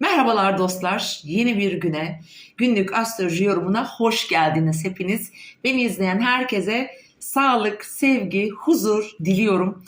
Merhabalar dostlar. Yeni bir güne, günlük astroloji yorumuna hoş geldiniz hepiniz. Beni izleyen herkese sağlık, sevgi, huzur diliyorum.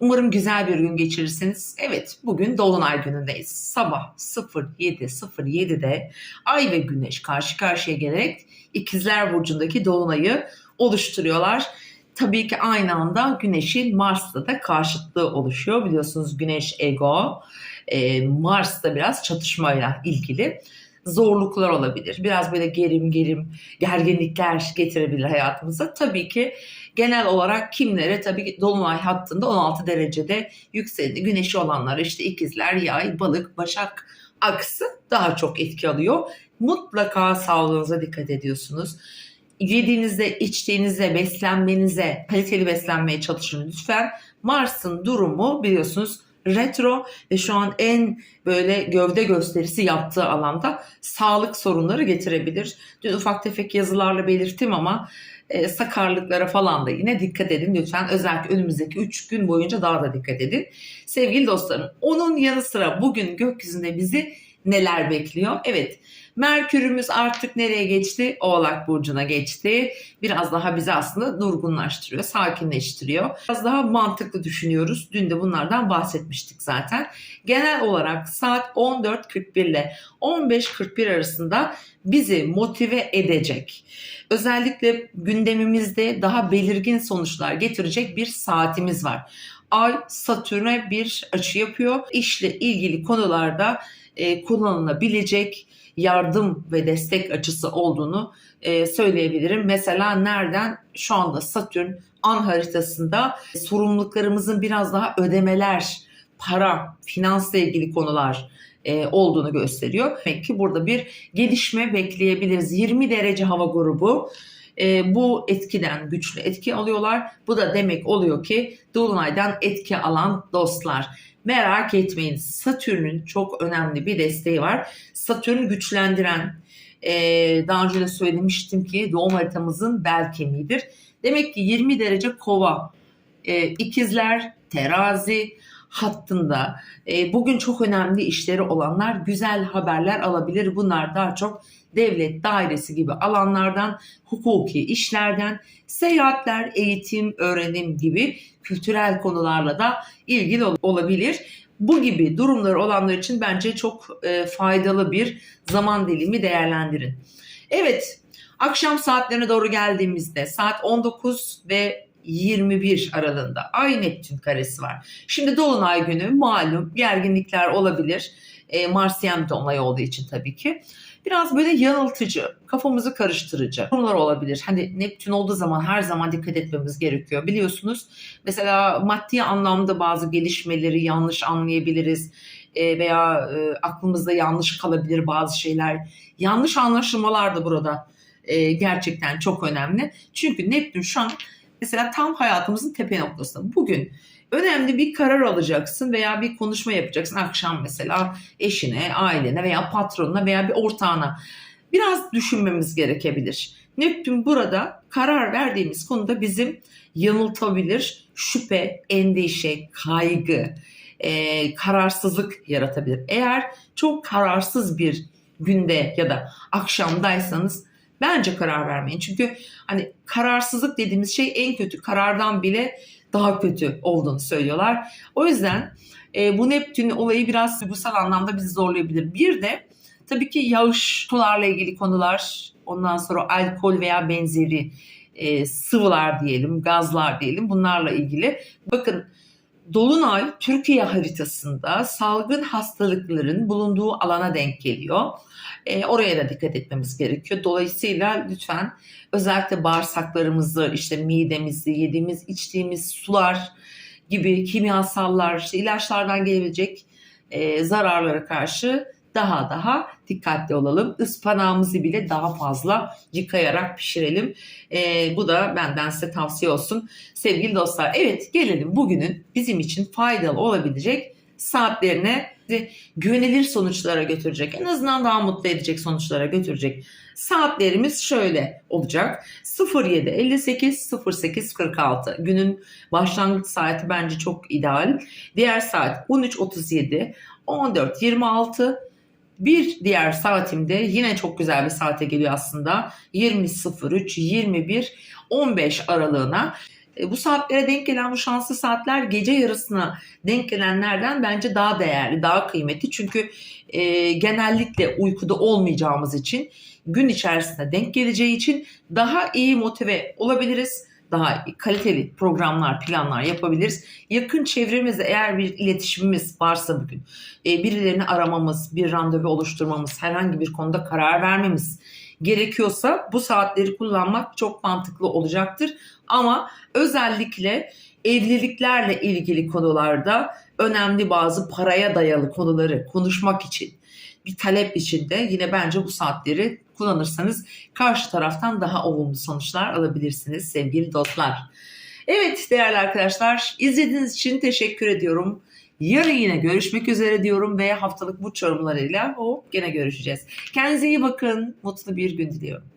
Umarım güzel bir gün geçirirsiniz. Evet, bugün Dolunay günündeyiz. Sabah 07.07'de Ay ve Güneş karşı karşıya gelerek İkizler Burcu'ndaki Dolunay'ı oluşturuyorlar. Tabii ki aynı anda Güneş'in Mars'ta da karşıtlığı oluşuyor. Biliyorsunuz Güneş ego, e, Mars da biraz çatışmayla ilgili zorluklar olabilir. Biraz böyle gerim gerim gerginlikler getirebilir hayatımıza. Tabii ki genel olarak kimlere tabii ki Dolunay hattında 16 derecede yükseldi. Güneşi olanlar işte ikizler, yay, balık, başak aksı daha çok etki alıyor. Mutlaka sağlığınıza dikkat ediyorsunuz yediğinizde, içtiğinizde, beslenmenize, kaliteli beslenmeye çalışın lütfen. Mars'ın durumu biliyorsunuz retro ve şu an en böyle gövde gösterisi yaptığı alanda sağlık sorunları getirebilir. Dün ufak tefek yazılarla belirttim ama e, sakarlıklara falan da yine dikkat edin lütfen. Özellikle önümüzdeki 3 gün boyunca daha da dikkat edin. Sevgili dostlarım onun yanı sıra bugün gökyüzünde bizi neler bekliyor? Evet Merkürümüz artık nereye geçti? Oğlak Burcu'na geçti. Biraz daha bizi aslında durgunlaştırıyor, sakinleştiriyor. Biraz daha mantıklı düşünüyoruz. Dün de bunlardan bahsetmiştik zaten. Genel olarak saat 14.41 ile 15.41 arasında bizi motive edecek. Özellikle gündemimizde daha belirgin sonuçlar getirecek bir saatimiz var. Ay Satürn'e bir açı yapıyor. İşle ilgili konularda e, kullanılabilecek yardım ve destek açısı olduğunu e, söyleyebilirim. Mesela nereden? Şu anda Satürn an haritasında sorumluluklarımızın biraz daha ödemeler, para, finansla ilgili konular e, olduğunu gösteriyor. Demek burada bir gelişme bekleyebiliriz. 20 derece hava grubu e, bu etkiden güçlü etki alıyorlar. Bu da demek oluyor ki Dolunay'dan etki alan dostlar merak etmeyin. Satürn'ün çok önemli bir desteği var. Satürn güçlendiren, e, daha önce de söylemiştim ki doğum haritamızın bel kemiğidir. Demek ki 20 derece kova, e, ikizler, terazi hattında e, bugün çok önemli işleri olanlar güzel haberler alabilir. Bunlar daha çok devlet dairesi gibi alanlardan, hukuki işlerden, seyahatler, eğitim, öğrenim gibi kültürel konularla da ilgili olabilir. Bu gibi durumlar olanlar için bence çok e, faydalı bir zaman dilimi değerlendirin. Evet, akşam saatlerine doğru geldiğimizde saat 19 ve 21 aralığında Ay Neptün karesi var. Şimdi Dolunay günü malum gerginlikler olabilir. E, Marsyen dolunay olduğu için tabii ki biraz böyle yanıltıcı, kafamızı karıştırıcı konular olabilir. Hani Neptün olduğu zaman her zaman dikkat etmemiz gerekiyor. Biliyorsunuz mesela maddi anlamda bazı gelişmeleri yanlış anlayabiliriz e, veya e, aklımızda yanlış kalabilir bazı şeyler. Yanlış anlaşılmalar da burada e, gerçekten çok önemli. Çünkü Neptün şu an mesela tam hayatımızın tepe noktasında. Bugün önemli bir karar alacaksın veya bir konuşma yapacaksın akşam mesela eşine, ailene veya patronuna veya bir ortağına. Biraz düşünmemiz gerekebilir. Neptün burada karar verdiğimiz konuda bizim yanıltabilir, şüphe, endişe, kaygı, e, kararsızlık yaratabilir. Eğer çok kararsız bir günde ya da akşamdaysanız bence karar vermeyin. Çünkü hani kararsızlık dediğimiz şey en kötü karardan bile daha kötü olduğunu söylüyorlar. O yüzden e, bu Neptün olayı biraz duygusal anlamda bizi zorlayabilir. Bir de tabii ki yağış sularla ilgili konular, ondan sonra alkol veya benzeri e, sıvılar diyelim, gazlar diyelim bunlarla ilgili. Bakın Dolunay Türkiye haritasında salgın hastalıkların bulunduğu alana denk geliyor. E, oraya da dikkat etmemiz gerekiyor. Dolayısıyla lütfen özellikle bağırsaklarımızı, işte midemizi, yediğimiz, içtiğimiz sular gibi kimyasallar, işte ilaçlardan gelebilecek e, zararlara karşı daha daha dikkatli olalım. Ispanağımızı bile daha fazla yıkayarak pişirelim. E, bu da benden size tavsiye olsun. Sevgili dostlar evet gelelim bugünün bizim için faydalı olabilecek saatlerine güvenilir sonuçlara götürecek. En azından daha mutlu edecek sonuçlara götürecek. Saatlerimiz şöyle olacak. 07.58 08.46 günün başlangıç saati bence çok ideal. Diğer saat 13.37 14.26 Bir diğer saatimde yine çok güzel bir saate geliyor aslında. 20.03, 21, 15 aralığına. E, Bu saatlere denk gelen bu şanslı saatler gece yarısına denk gelenlerden bence daha değerli, daha kıymetli. Çünkü e, genellikle uykuda olmayacağımız için gün içerisinde denk geleceği için daha iyi motive olabiliriz. Daha kaliteli programlar, planlar yapabiliriz. Yakın çevremizde eğer bir iletişimimiz varsa bugün, e, birilerini aramamız, bir randevu oluşturmamız, herhangi bir konuda karar vermemiz gerekiyorsa bu saatleri kullanmak çok mantıklı olacaktır. Ama özellikle evliliklerle ilgili konularda önemli bazı paraya dayalı konuları konuşmak için bir talep içinde yine bence bu saatleri kullanırsanız karşı taraftan daha olumlu sonuçlar alabilirsiniz sevgili dostlar. Evet değerli arkadaşlar izlediğiniz için teşekkür ediyorum. Yarın yine görüşmek üzere diyorum ve haftalık bu yorumlarıyla o gene görüşeceğiz. Kendinize iyi bakın. Mutlu bir gün diliyorum.